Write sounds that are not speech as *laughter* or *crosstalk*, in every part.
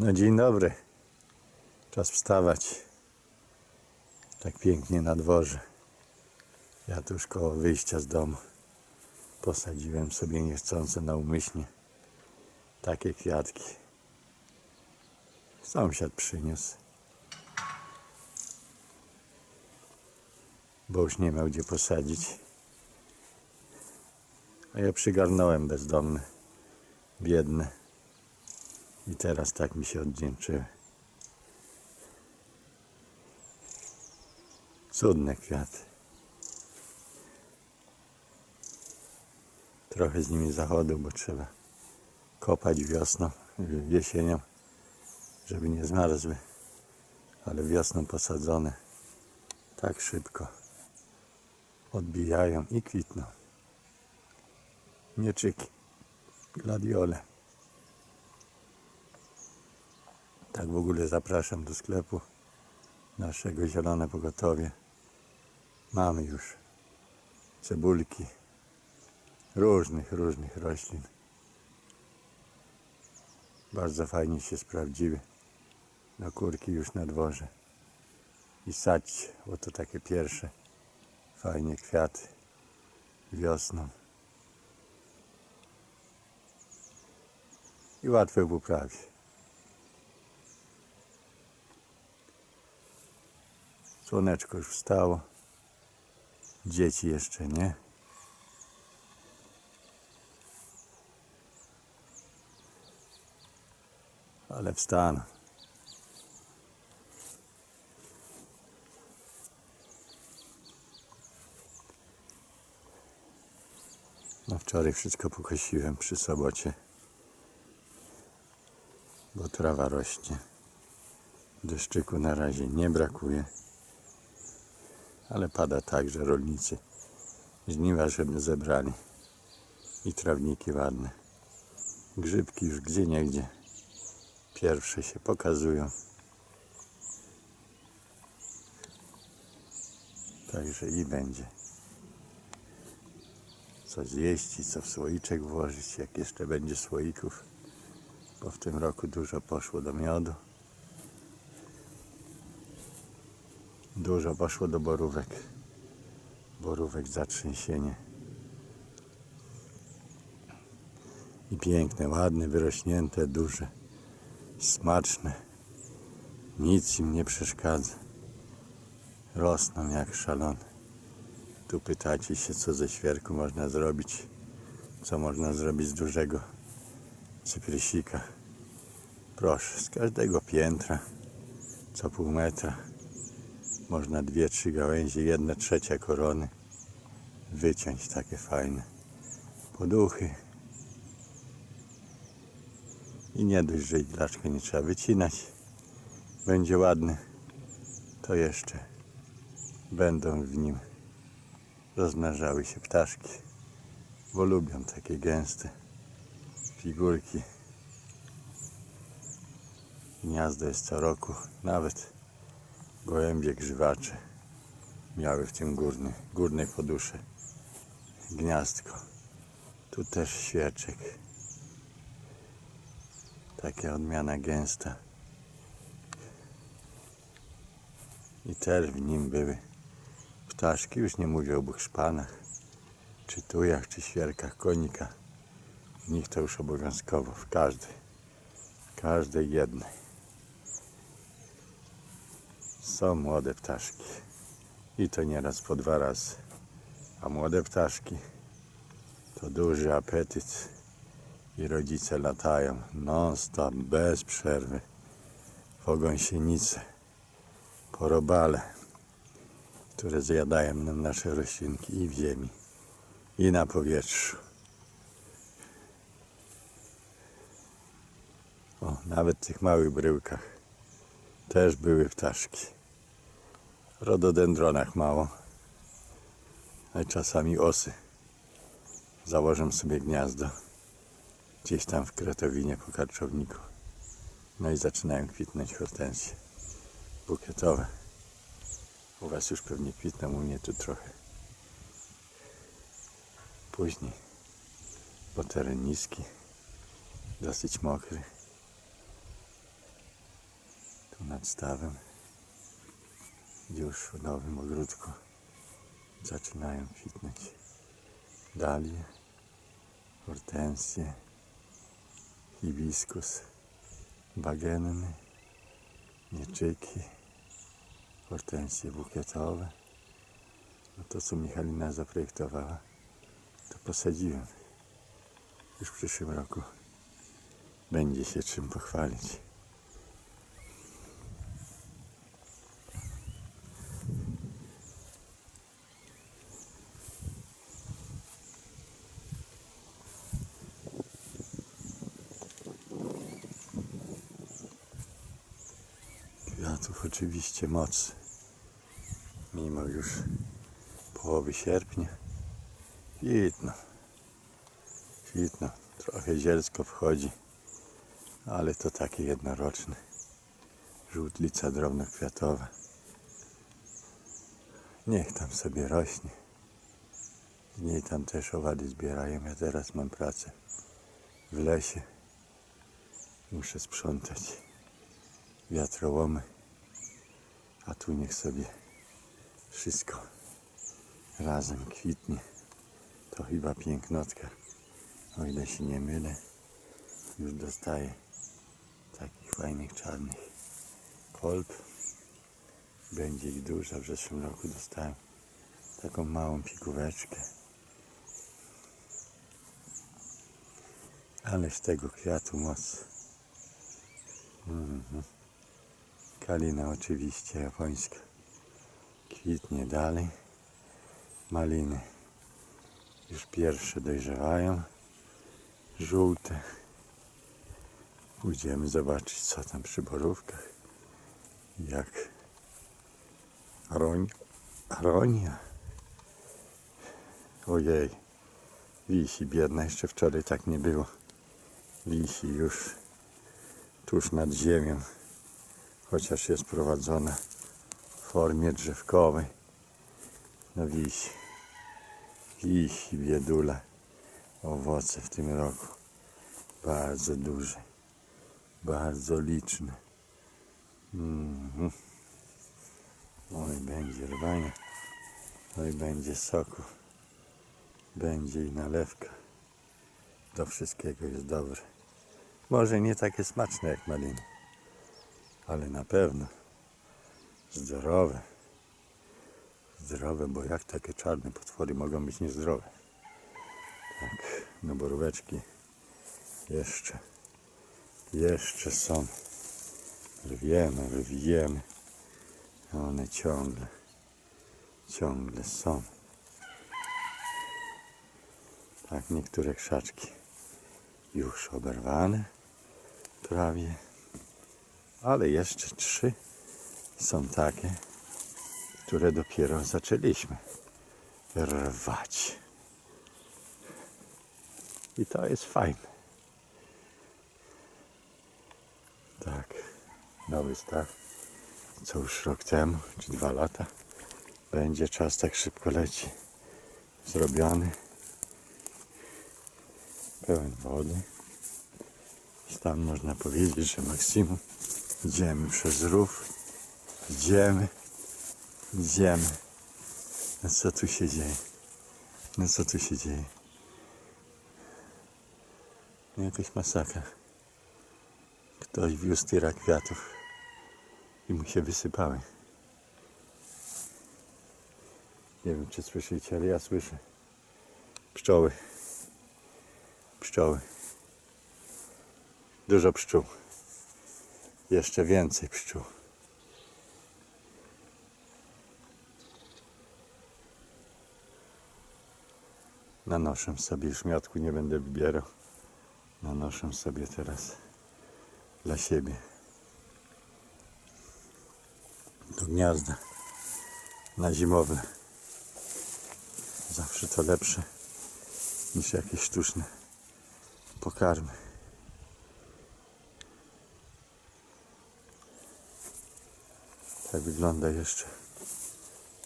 No dzień dobry. Czas wstawać. Tak pięknie na dworze. Ja tuż koło wyjścia z domu posadziłem sobie niechcące naumyślnie takie kwiatki. Sąsiad przyniósł. Bo już nie miał gdzie posadzić. A ja przygarnąłem bezdomny, biedny. I teraz tak mi się oddzięczyły. Cudne kwiaty. Trochę z nimi zachodu, bo trzeba kopać wiosną, jesienią, żeby nie zmarzły. Ale wiosną posadzone tak szybko odbijają i kwitną. Mieczyki, gladiole. Tak w ogóle zapraszam do sklepu naszego Zielone Pogotowie. Mamy już cebulki różnych, różnych roślin. Bardzo fajnie się sprawdziły. Na kurki już na dworze. I sadźcie, bo to takie pierwsze fajnie kwiaty wiosną. I łatwe w uprawie. Słoneczko już wstało. Dzieci jeszcze nie. Ale wstaną. No wczoraj wszystko pokosiłem przy sobocie. Bo trawa rośnie. Deszczyku na razie nie brakuje ale pada tak, że rolnicy żniwa żeby zebrali i trawniki ładne. Grzybki już gdzie niegdzie pierwsze się pokazują. Także i będzie. Co zjeść i co w słoiczek włożyć, jak jeszcze będzie słoików, bo w tym roku dużo poszło do miodu. Dużo poszło do borówek. Borówek zatrzęsienie. I piękne, ładne, wyrośnięte, duże, smaczne. Nic im nie przeszkadza. Rosną jak szalone. Tu pytacie się, co ze świerku można zrobić. Co można zrobić z dużego cyprysika. Proszę, z każdego piętra, co pół metra można dwie, trzy gałęzie, jedna trzecia korony wyciąć takie fajne poduchy. I nie dość, że idlaczkę nie trzeba wycinać, będzie ładny, to jeszcze będą w nim rozmnażały się ptaszki, bo lubią takie gęste figurki. Gniazdo jest co roku, nawet gołębie grzywacze miały w tym górny, górnej podusze gniazdko. Tu też świeczek. Taka odmiana gęsta. I też w nim były ptaszki, już nie mówię o buchszpanach, czy tujach, czy świerkach konika. W nich to już obowiązkowo, w każdej, w każdej jednej są młode ptaszki. I to nieraz po dwa razy. A młode ptaszki to duży apetyt i rodzice latają non-stop, bez przerwy. Po gąsienice, po robale, które zjadają nam nasze roślinki i w ziemi, i na powietrzu. O, nawet w tych małych bryłkach też były ptaszki rododendronach mało. Ale czasami osy. Założę sobie gniazdo gdzieś tam w Kretowinie po karczowniku. No i zaczynają kwitnąć hortensje bukietowe. U Was już pewnie kwitną, u mnie tu trochę później, bo teren niski, dosyć mokry. nad stawem. Już w nowym ogródku zaczynają kwitnąć dalie, hortensje, hibiskus, bagenny, mieczyki, hortensje bukietowe. No to, co Michalina zaprojektowała, to posadziłem. Już w przyszłym roku będzie się czym pochwalić. Kwiatów oczywiście moc. Mimo już połowy sierpnia. Kwitno. Kwitno. Trochę zielsko wchodzi, ale to takie jednoroczne. Żółtlica drobnokwiatowa. Niech tam sobie rośnie. Z niej tam też owady zbierają. Ja teraz mam pracę w lesie. Muszę sprzątać wiatrołomy. A tu niech sobie wszystko razem kwitnie. To chyba pięknotka. O ile się nie mylę, już dostaję takich fajnych czarnych kolb. Będzie ich dużo. W zeszłym roku dostałem taką małą pigóweczkę. Ale z tego kwiatu moc. Mhm. Kalina oczywiście japońska. Kwitnie dalej. Maliny już pierwsze dojrzewają. Żółte. Pójdziemy zobaczyć co tam przy borówkach. Jak aroń, aronia. Ojej. Wisi biedna. Jeszcze wczoraj tak nie było. Wisi już tuż nad ziemią. Chociaż jest prowadzona w formie drzewkowej. No wisi. Wisi biedula. Owoce w tym roku. Bardzo duże. Bardzo liczne. Mhm. Oj, będzie rwania. Oj, będzie soku. Będzie i nalewka. Do wszystkiego jest dobre. Może nie takie smaczne jak maliny, ale na pewno zdrowe. Zdrowe, bo jak takie czarne potwory mogą być niezdrowe? Tak, no boróweczki jeszcze, jeszcze są. Rwiemy, rwiemy. One ciągle, ciągle są. Tak, niektóre krzaczki już oberwane prawie, ale jeszcze trzy są takie, które dopiero zaczęliśmy rwać. I to jest fajne. Tak, nowy staw, co już rok temu, czy dwa lata, będzie czas tak szybko leci. Zrobiony, pełen wody. Tam można powiedzieć, że maksimum idziemy przez rów, idziemy, idziemy. No co tu się dzieje? No co tu się dzieje? No Jakaś masakra. Ktoś wiózł tyra kwiatów i mu się wysypały. Nie wiem czy słyszycie, ale ja słyszę. Pszczoły. Pszczoły. Dużo pszczół. Jeszcze więcej pszczół. Nanoszę sobie, już miotku nie będę wybierał. Nanoszę sobie teraz dla siebie. Do gniazda. Na zimowe. Zawsze to lepsze niż jakieś sztuczne pokarmy. Tak wygląda jeszcze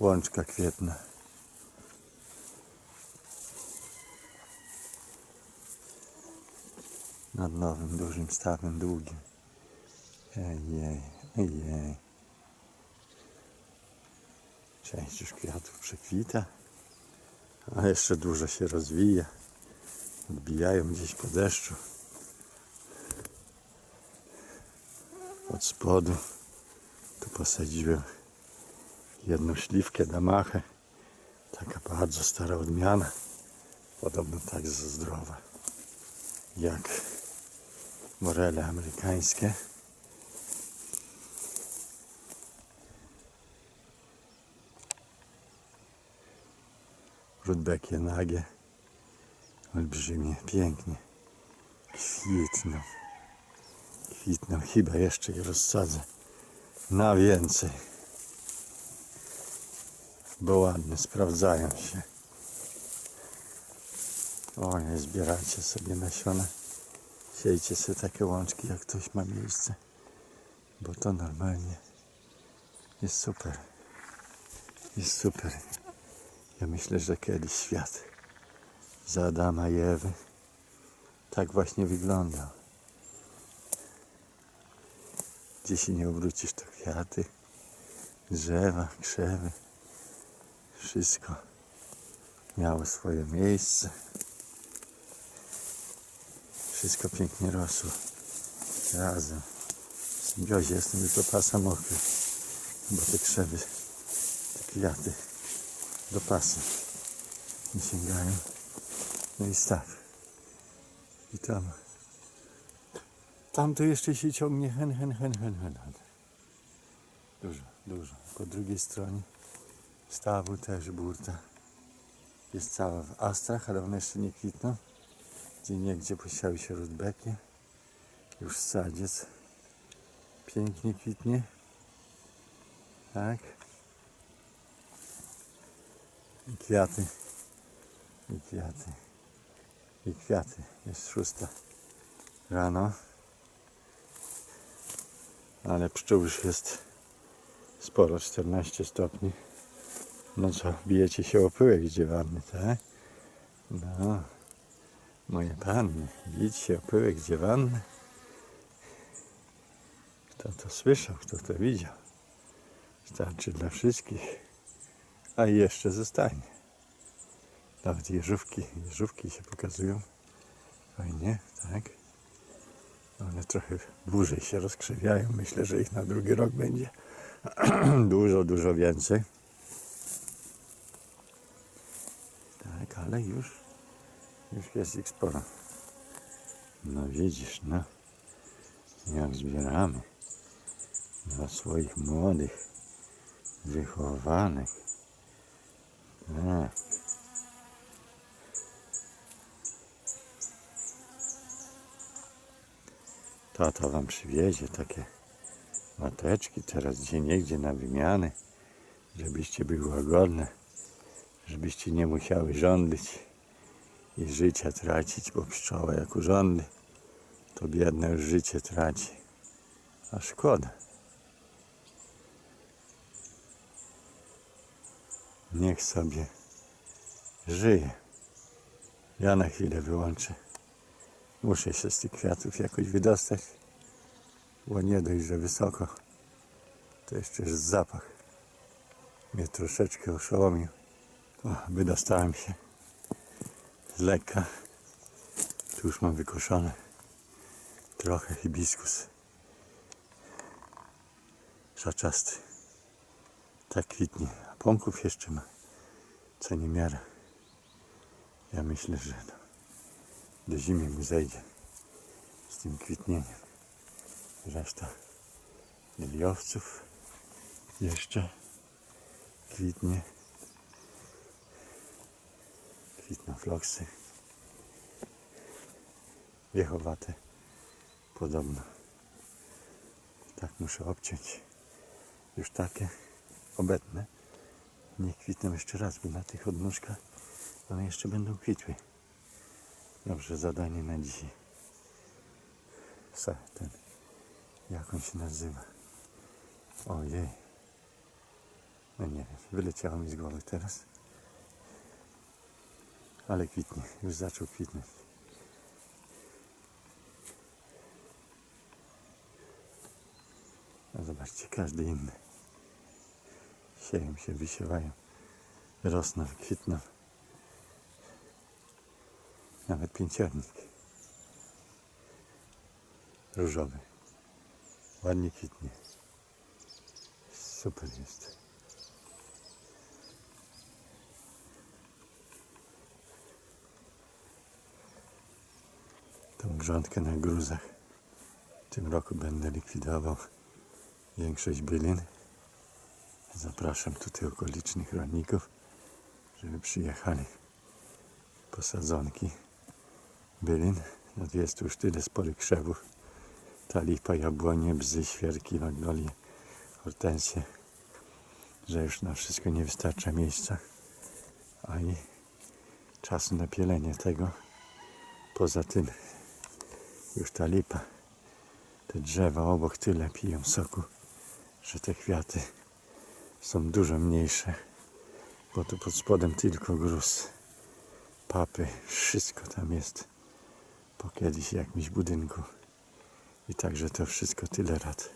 łączka kwietna. Nad nowym, dużym stawem, długim. Ej, jej. Jej. Część już kwiatów przekwita, a jeszcze dużo się rozwija. Odbijają gdzieś po deszczu. Od spodu tu posadziłem jedną śliwkę damachę. Taka bardzo stara odmiana. Podobno tak zdrowa jak morele amerykańskie. Rudbekie nagie. Olbrzymie, pięknie. Kwitną. Kwitną. Chyba jeszcze je rozsadzę na więcej. Bo ładne, sprawdzają się. O, nie zbierajcie sobie nasiona. Siejcie sobie takie łączki, jak ktoś ma miejsce. Bo to normalnie jest super. Jest super. Ja myślę, że kiedyś świat za Adama i Ewy tak właśnie wyglądał. Gdzie się nie obrócisz, to kwiaty, drzewa, krzewy. Wszystko miało swoje miejsce. Wszystko pięknie rosło razem. W symbiozie jestem tylko pasa mokry, bo te krzewy, te kwiaty do pasa nie sięgają. No i staw. I tam. Tam to jeszcze się ciągnie hen, hen, hen, hen, hen, hen. Dużo, dużo. Po drugiej stronie stawu też burta. Jest cała w astrach, ale one jeszcze nie kwitną. Gdzie niegdzie posiały się rudbeki. Już sadziec. Pięknie kwitnie. Tak. I kwiaty. I kwiaty. I kwiaty. Jest szósta rano. Ale pszczół już jest sporo, 14 stopni. No co, bijecie się o pyłek dziewanny, tak? No, moje panny, bić się o pyłek dziewanny. Kto to słyszał, kto to widział? Starczy dla wszystkich, a jeszcze zostanie. Nawet jeżówki, jeżówki się pokazują. Fajnie, tak? One trochę dłużej się rozkrzywiają. Myślę, że ich na drugi rok będzie *clears throat* dużo, dużo więcej. Tak, ale już, już jest ich sporo. No widzisz, no. Jak zbieramy dla swoich młodych, wychowanych. Tak. Tata wam przywiezie takie mateczki teraz gdzie niegdzie na wymiany, żebyście były łagodne, żebyście nie musiały żądlić i życia tracić, bo pszczoła jak urządli, to biedne już życie traci. A szkoda. Niech sobie żyje. Ja na chwilę wyłączę. Muszę się z tych kwiatów jakoś wydostać, bo nie dość, że wysoko, to jeszcze zapach. Mnie troszeczkę oszołomił. O, wydostałem się z lekka. Tu już mam wykoszone trochę hibiskus. Szaczasty. Tak kwitnie. A pąków jeszcze ma. Co nie miara. Ja myślę, że no, do zimy mu zejdzie z tym kwitnieniem. Reszta liliowców jeszcze kwitnie. Kwitną floksy. Wiechowate podobno. Tak muszę obciąć. Już takie obecne. Nie kwitną jeszcze raz, bo na tych odnóżkach one jeszcze będą kwitły. Dobrze, zadanie na dzisiaj. Se, ten, jak on się nazywa? Ojej. No nie wiem, wyleciało mi z głowy teraz. Ale kwitnie, już zaczął kwitnąć. A zobaczcie, każdy inny. Sieją się, wysiewają, rosną, kwitną. Nawet pięciornik. Różowy. Ładnie kwitnie. Super jest. Tą grządkę na gruzach w tym roku będę likwidował większość bylin. Zapraszam tutaj okolicznych rolników, żeby przyjechali posadzonki bylin. No jest tu już tyle sporych krzewów. Ta lipa, jabłonie, bzy, świerki, magnolie, hortensje, że już na wszystko nie wystarcza miejsca, a i czasu na pielenie tego. Poza tym już ta lipa, te drzewa obok tyle piją soku, że te kwiaty są dużo mniejsze, bo tu pod spodem tylko gruz, papy, wszystko tam jest po kiedyś jakimś budynku. I także to wszystko tyle lat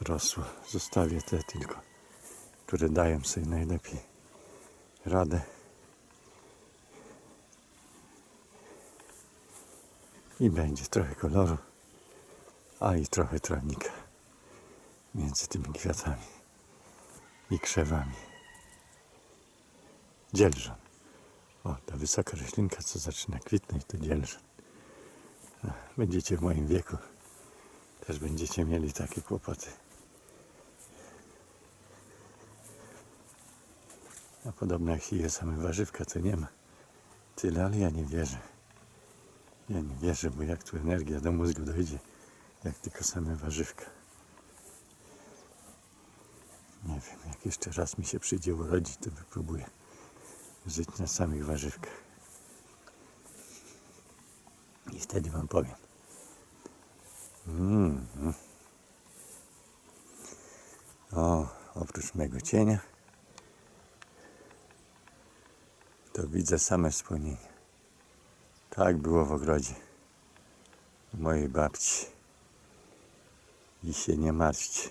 rosło. Zostawię te tylko, które dają sobie najlepiej radę. I będzie trochę koloru, a i trochę trawnika między tymi kwiatami i krzewami. Dzielżon. O, ta wysoka roślinka, co zaczyna kwitnąć, to dzielżon. Będziecie w moim wieku, też będziecie mieli takie kłopoty. A podobno jak się je same warzywka, to nie ma tyle, ale ja nie wierzę. Ja nie wierzę, bo jak tu energia do mózgu dojdzie, jak tylko same warzywka. Nie wiem, jak jeszcze raz mi się przyjdzie urodzić, to wypróbuję żyć na samych warzywkach. I wtedy wam powiem. Mm. mm. O, oprócz mego cienia, to widzę same spełnienie. Tak było w ogrodzie mojej babci. I się nie martwcie,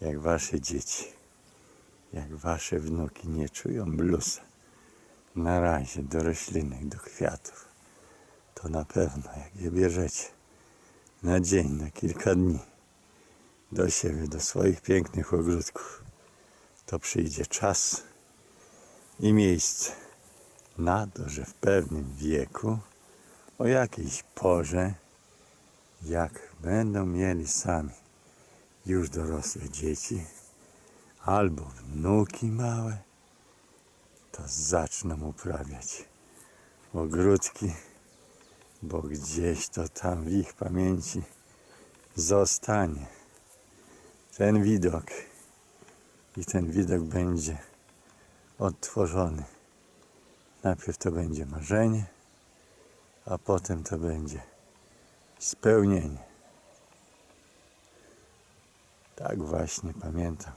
jak wasze dzieci, jak wasze wnuki nie czują blusa na razie do roślinek, do kwiatów, to na pewno jak je bierzecie na dzień, na kilka dni do siebie, do swoich pięknych ogródków, to przyjdzie czas i miejsce na to, że w pewnym wieku, o jakiejś porze, jak będą mieli sami już dorosłe dzieci albo wnuki małe, to zaczną uprawiać ogródki, bo gdzieś to tam w ich pamięci zostanie ten widok i ten widok będzie odtworzony. Najpierw to będzie marzenie, a potem to będzie spełnienie. Tak właśnie pamiętam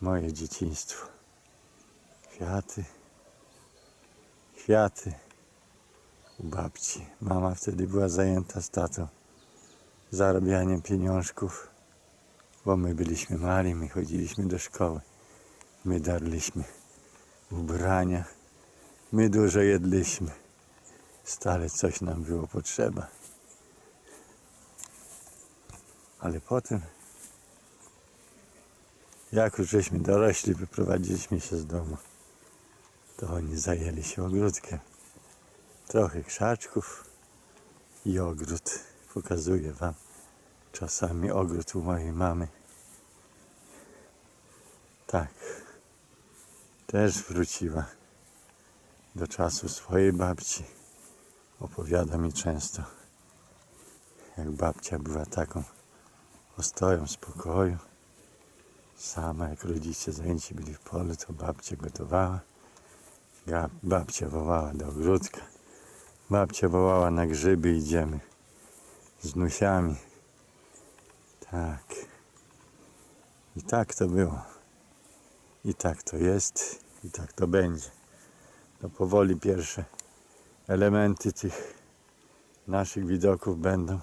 moje dzieciństwo. Kwiaty, kwiaty u babci. Mama wtedy była zajęta z tatą zarabianiem pieniążków, bo my byliśmy mali, my chodziliśmy do szkoły, my darliśmy ubrania, my dużo jedliśmy. Stale coś nam było potrzeba. Ale potem, jak już żeśmy dorośli, wyprowadziliśmy się z domu, to oni zajęli się ogródkiem. Trochę krzaczków i ogród. Pokazuję wam czasami ogród u mojej mamy. Tak, też wróciła do czasu swojej babci. Opowiada mi często, jak babcia była taką ostoją spokoju. Sama, jak rodzice zajęci byli w polu, to babcia gotowała. Babcia wołała do ogródka. Babcia wołała na grzyby, idziemy z nusiami. Tak. I tak to było. I tak to jest. I tak to będzie. To powoli pierwsze elementy tych naszych widoków będą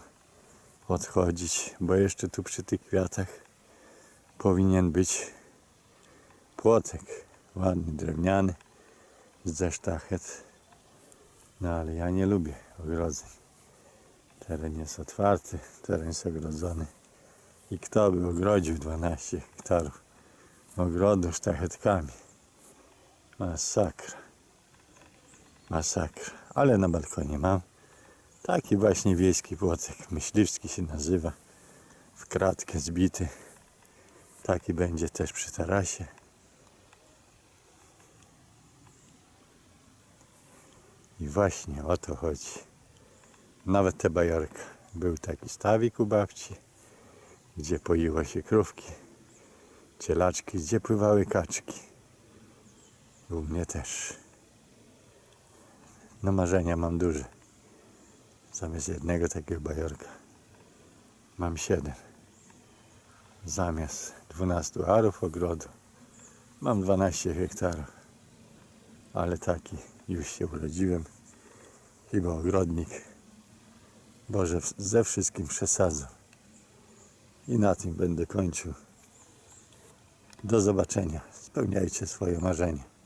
odchodzić, bo jeszcze tu przy tych kwiatach powinien być płotek ładny, drewniany ze sztachet. No ale ja nie lubię ogrodzeń. Teren jest otwarty, teren jest ogrodzony. I kto by ogrodził 12 hektarów ogrodu sztachetkami? Masakra. Masakra. Ale na balkonie mam taki właśnie wiejski płotek. Myśliwski się nazywa. W kratkę zbity. Taki będzie też przy tarasie. I właśnie o to chodzi. Nawet te bajorka. Był taki stawik u babci, gdzie poiło się krówki, cielaczki, gdzie pływały kaczki. U mnie też. No marzenia mam duże. Zamiast jednego takiego bajorka mam siedem. Zamiast 12 arów ogrodu mam 12 hektarów. Ale taki już się urodziłem. Chyba ogrodnik. Boże, ze wszystkim przesadzam. I na tym będę kończył. Do zobaczenia. Spełniajcie swoje marzenia.